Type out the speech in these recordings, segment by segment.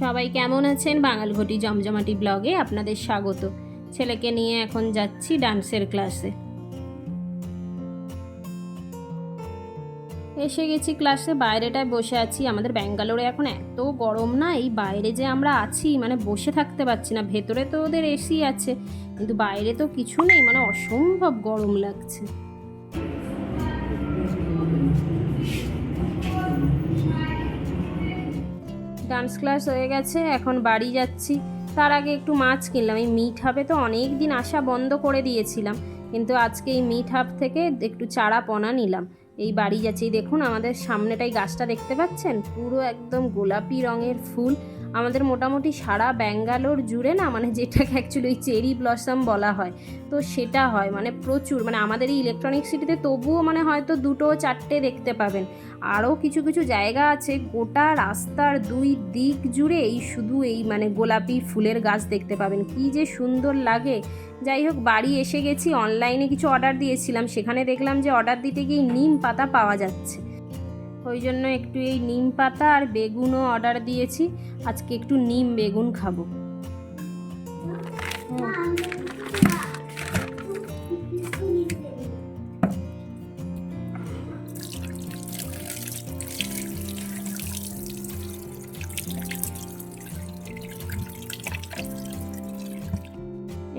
সবাই কেমন আছেন? বাঙালঘটি জমজমাটি ব্লগে আপনাদের স্বাগত। ছেলেকে নিয়ে এখন যাচ্ছি ডান্সের ক্লাসে। এসে গেছি ক্লাসে, বাইরেটায় বসে আছি। আমাদের ব্যাঙ্গালোরে এখন এত গরম না, এই বাইরে যে আমরা আছি মানে বসে থাকতে পারছি না। ভেতরে তো ওদের এসি আছে, কিন্তু বাইরে তো কিছু নেই মানে অসম্ভব গরম লাগছে। ডান্স ক্লাস হয়ে গেছে, এখন বাড়ি যাচ্ছি। তার আগে একটু মাছ কিনলাম। এই মিট হাবে তো অনেক দিন আসা বন্ধ করে দিয়েছিলাম, কিন্তু আজকে এই মিট হাব থেকে একটু চারা পনা নিলাম। এই বাড়ি যাচ্ছি। দেখুন, আমাদের সামনেটাই গাছটা দেখতে পাচ্ছেন? পুরো একদম গোলাপি রঙের ফুল। আমাদের মোটামুটি সারা ব্যাঙ্গালোর জুড়ে না মানে যেটাকে অ্যাকচুয়ালি চেরি ব্লসম বলা হয়, তো সেটা হয় মানে প্রচুর মানে আমাদের এই ইলেকট্রনিক সিটিতে তবুও মানে হয়তো দুটো চারটে দেখতে পাবেন। আরও কিছু কিছু জায়গা আছে, গোটা রাস্তার দুই দিক জুড়ে এই শুধু এই মানে গোলাপি ফুলের গাছ দেখতে পাবেন। কি যে সুন্দর লাগে। যাই হোক, বাড়ি এসে গেছি অনলাইনে কিছু অর্ডার দিয়েছিলাম, সেখানে দেখলাম যে অর্ডার দিতে গিয়ে নিম পাতা পাওয়া যাচ্ছে। ওই জন্য একটু এই নিম পাতা আর বেগুনও অর্ডার দিয়েছি। আজকে একটু নিম বেগুন খাব।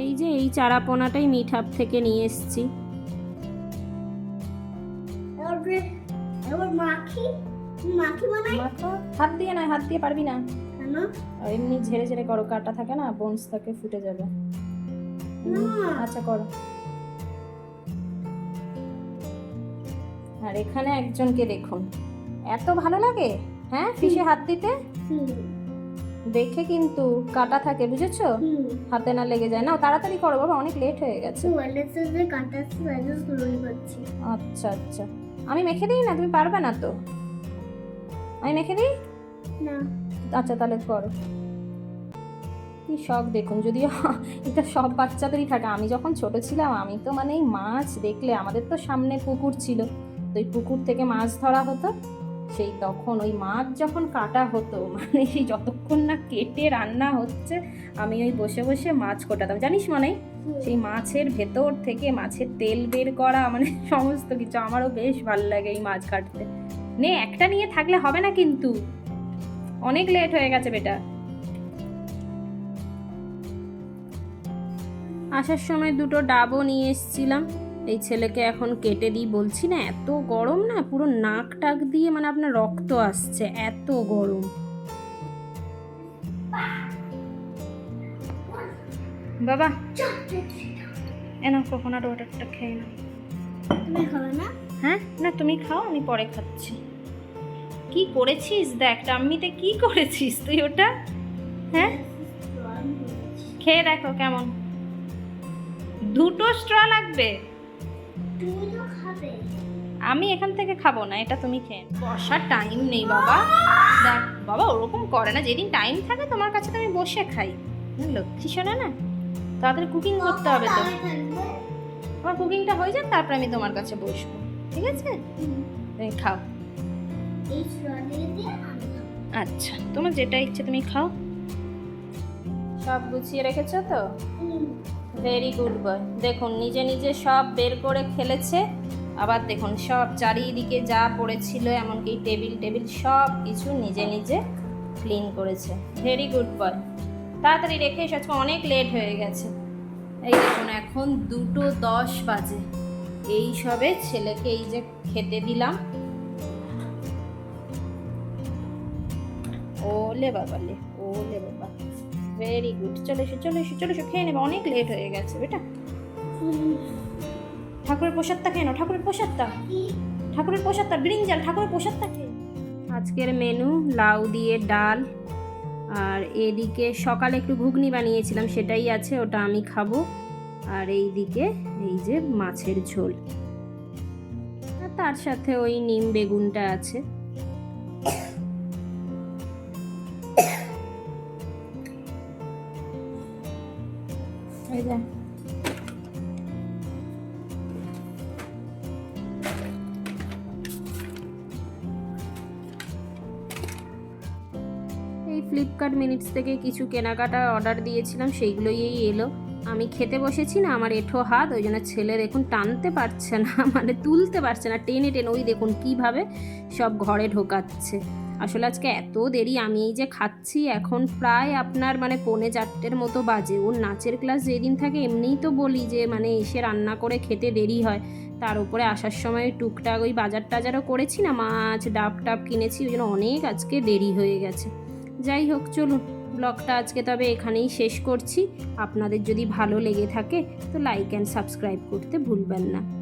এই যে এই চারাপোনাটাই মিঠাপ থেকে নিয়ে এসেছি। মাখি মাখি বানাই? হাত দিয়ে না হাত দিয়ে পারবি না। আর এমনি ঝেড়ে ঝেড়ে করো কাটা থাকে না বোনস থাকে ফুটে যাবে। আচ্ছা করো। আর এখানে একজনকে দেখুন। এত ভালো লাগে হ্যাঁ ফিশে হাত দিতে? দেখে কিন্তু কাটা থাকে বুঝেছ? হাতে না লেগে যায়। না তাড়াতাড়ি করো বাবা অনেক লেট হয়ে গেছে। আচ্ছা আচ্ছা। আমি মেখে দিই না? তুমি পারবে না তো? আমি মেখে দিই? না। আচ্ছা তাহলে করো। কি শখ দেখুন, যদিও এটা সব বাচ্চাদেরই থাকে। আমি যখন ছোট ছিলাম, আমি তো মানে এই মাছ দেখলে, আমাদের তো সামনে পুকুর ছিল। তো ওই পুকুর থেকে মাছ ধরা হতো। সেই তখন ওই মাছ যখন কাটা হতো মানে সেই যতক্ষণ না কেটে রান্না হচ্ছে, আমি ওই বসে বসে মাছ কোটাতাম। জানিস মানে সেই মাছের ভেতর থেকে মাছের তেল বের করা মানে সমস্ত কিছু, আমারও বেশ ভালো লাগে এই মাছ কাটতে। নে, একটা নিয়ে থাকলে হবে না কিন্তু। অনেক লেট হয়ে গেছে বেটা। আসার সময় দুটো ডাবও নিয়ে এসেছিলাম। এই ছেলেকে এখন কেটে দিই বলছি না এত গরম না পুরো নাক টাক দিয়ে মানে আপনার রক্ত আসছে এত গরম। বাবা এনা কোকোনাট ওয়াটারটা খেয়ে নাও। না? হ্যাঁ না তুমি খাও আমি পরে খাচ্ছি। কি করেছিস? দেখ টাম্মিতে কি করেছিস তুই ওটা? হ্যাঁ? খেয়ে দেখো কেমন। দুটো স্ট্র লাগবে। তুমি আমি এখান থেকে খাব না এটা তুমি খেয়ে বসার টাইম নেই বাবা। দেখ বাবা ওরকম করে না যেদিন টাইম থাকে তোমার কাছে তো আমি বসে খাই। হুম, লক্ষ্মী শোনা না? তাড়াতাড়ি কুকিং করতে হবে তো। আমার কুকিংটা হয়ে যাক তারপর আমি তোমার কাছে বসবো। ঠিক আছে? তুমি খাও। আচ্ছা তোমার যেটা ইচ্ছে তুমি খাও। সব গুছিয়ে রেখেছো তো? ভেরি গুড বয় দেখুন নিজে নিজে সব বের করে খেলেছে আবার দেখুন সব চারিদিকে যা পড়েছিল এমনকি টেবিল টেবিল সব কিছু নিজে নিজে ক্লিন করেছে। ভেরি গুড বয় তাড়াতাড়ি রেখে এসে আজকে অনেক লেট হয়ে গেছে। এই দেখুন এখন দুটো দশ বাজে। এই সবে ছেলেকে এই যে খেতে দিলাম। ওলে বাবা লে, ওলে বাবা। ভেরি গুড চলে এসো চলে এসো চলে এসো, খেয়ে নেবে, অনেক লেট হয়ে গেছে বেটা। ঠাকুরের প্রসাদটা খেয়ে নাও, ঠাকুরের প্রসাদটা। ঠাকুরের প্রসাদটা, ব্রিঞ্জাল, ঠাকুরের প্রসাদটা খেয়ে আজকের মেনু লাউ দিয়ে ডাল। আর এদিকে সকালে একটু ঘুগনি বানিয়েছিলাম, সেটাই আছে, ওটা আমি খাব। আর এই দিকে এই যে মাছের ঝোল। তার সাথে ওই নিম বেগুনটা আছে। এই ফ্লিপকার্ট মিনিটস থেকে কিছু কেনাকাটা অর্ডার দিয়েছিলাম, সেইগুলোই এলো। আমি খেতে বসেছি না, আমার এঠো হাত, ওই জন্য ছেলে দেখুন টানতে পারছে না মানে তুলতে পারছে না, টেনে টেনে, ওই দেখুন কীভাবে সব ঘরে ঢোকাচ্ছে। আসলে আজকে এত দেরি, আমি এই যে খাচ্ছি, এখন প্রায় আপনার মানে পৌনে চারটের মতো বাজে। ওর নাচের ক্লাস যেদিন থাকে এমনিই তো বলি যে মানে এসে রান্না করে খেতে দেরি হয়। তার উপরে আসার সময় টুকটাক ওই বাজার টাজারও করেছি না, মাছ, ডাব টাব কিনেছি, ওই জন্য অনেক আজকে দেরি হয়ে গেছে। যাই হোক, চলুন, ব্লগটা আজকে তবে এখানেই শেষ করছি। আপনাদের যদি ভালো লেগে থাকে, তো লাইক অ্যান্ড সাবস্ক্রাইব করতে ভুলবেন না।